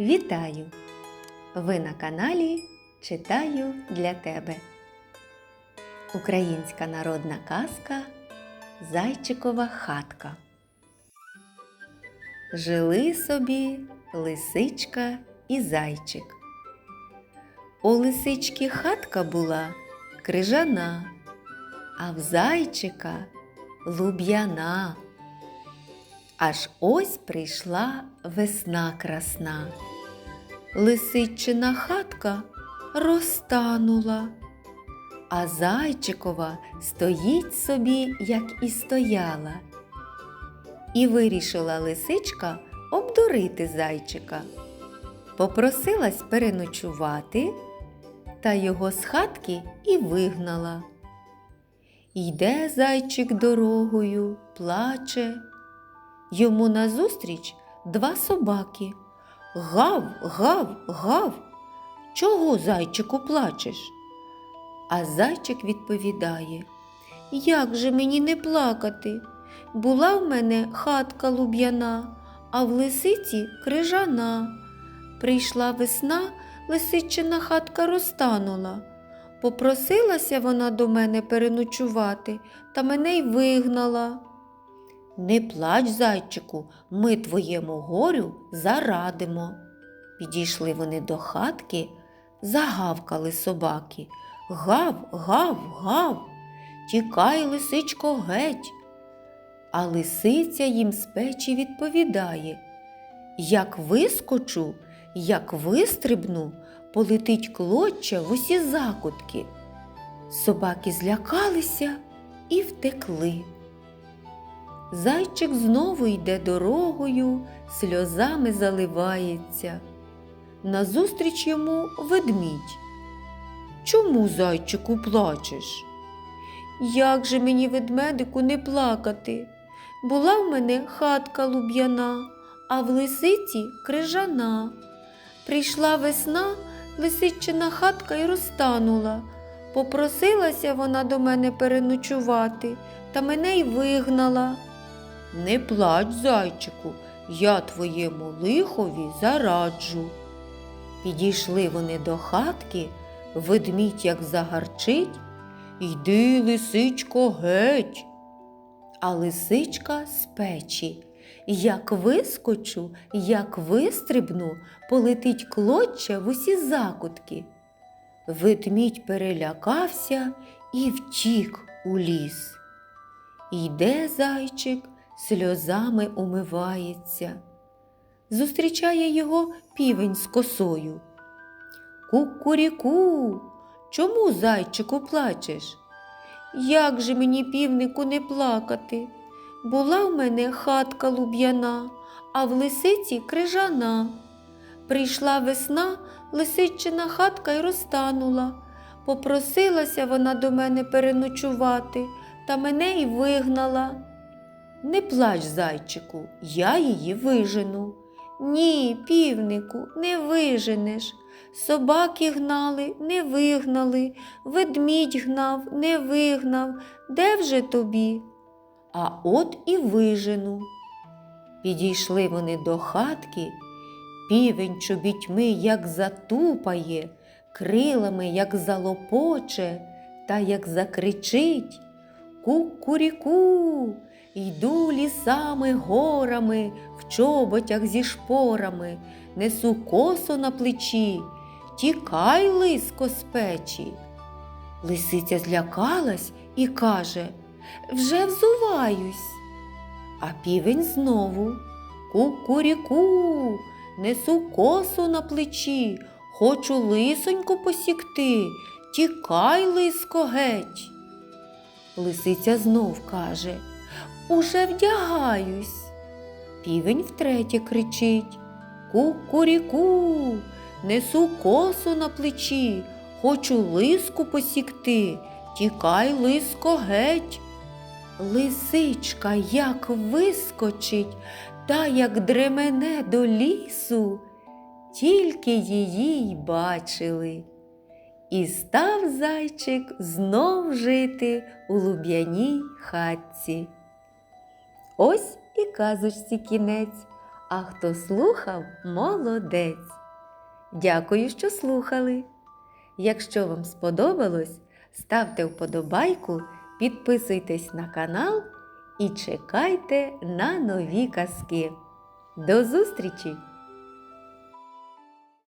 Вітаю! Ви на каналі Читаю для тебе. Українська народна казка Зайчикова хатка. Жили собі лисичка і зайчик. У лисички хатка була крижана, а в зайчика луб'яна. Аж ось прийшла весна красна. Лисичина хатка розтанула, а зайчикова стоїть собі, як і стояла. І вирішила лисичка обдурити зайчика. Попросилась переночувати, та його з хатки і вигнала. Йде зайчик дорогою, плаче. Йому назустріч два собаки. Гав, гав, гав. Чого, зайчику, плачеш? А зайчик відповідає Як же мені не плакати? Була в мене хатка луб'яна, а в лисиці крижана. Прийшла весна, лисичина хатка розтанула. Попросилася вона до мене переночувати, та мене й вигнала. Не плач, зайчику, ми твоєму горю зарадимо. Підійшли вони до хатки, загавкали собаки. Гав, гав, гав, тікай, лисичко, геть. А лисиця їм з печі відповідає Як вискочу, як вистрибну, полетить клоча в усі закутки. Собаки злякалися і втекли. Зайчик знову йде дорогою, сльозами заливається. Назустріч йому ведмідь. Чому, зайчику, плачеш? Як же мені, ведмедику, не плакати? Була в мене хатка луб'яна, а в лисиці крижана. Прийшла весна, лисичина хатка й розтанула. Попросилася вона до мене переночувати, та мене й вигнала. Не плач, зайчику, я твоєму лихові зараджу. Підійшли вони до хатки, ведмідь як загарчить, Йди, лисичко, геть. А лисичка з печі. Як вискочу, як вистрибну, полетить клоча в усі закутки. Ведмідь перелякався і втік у ліс. Йде зайчик, сльозами умивається. Зустрічає його півень з косою. Кукуріку, чому, зайчику, плачеш? Як же мені, півнику, не плакати? Була в мене хатка луб'яна, а в лисиці крижана. Прийшла весна, лисичина хатка й розтанула. Попросилася вона до мене переночувати, та мене й вигнала. Не плач, зайчику, я її вижену. Ні, півнику, не виженеш. Собаки гнали, не вигнали, ведмідь гнав, не вигнав. Де вже тобі? А от і вижену. Підійшли вони до хатки, півень чобітьми, як затупає, крилами, як залопоче, та як закричить Ку-куріку, йду лісами горами, в чоботях зі шпорами, несу косу на плечі, тікай, лиско з печі. Лисиця злякалась і каже Вже взуваюсь. А півень знову Ку-куріку, несу косу на плечі, хочу лисоньку посікти, тікай, лиско, геть. Лисиця знов каже Уже вдягаюсь. Півень втретє кричить Ку-куріку, несу косу на плечі, хочу лиску посікти, тікай, лиско, геть. Лисичка як вискочить, та як дремене до лісу, тільки її й бачили. І став зайчик знов жити у луб'яній хатці. Ось і казочці кінець, А хто слухав, молодець. Дякую, що слухали. Якщо вам сподобалось, ставте вподобайку, підписуйтесь на канал і чекайте на нові казки. До зустрічі!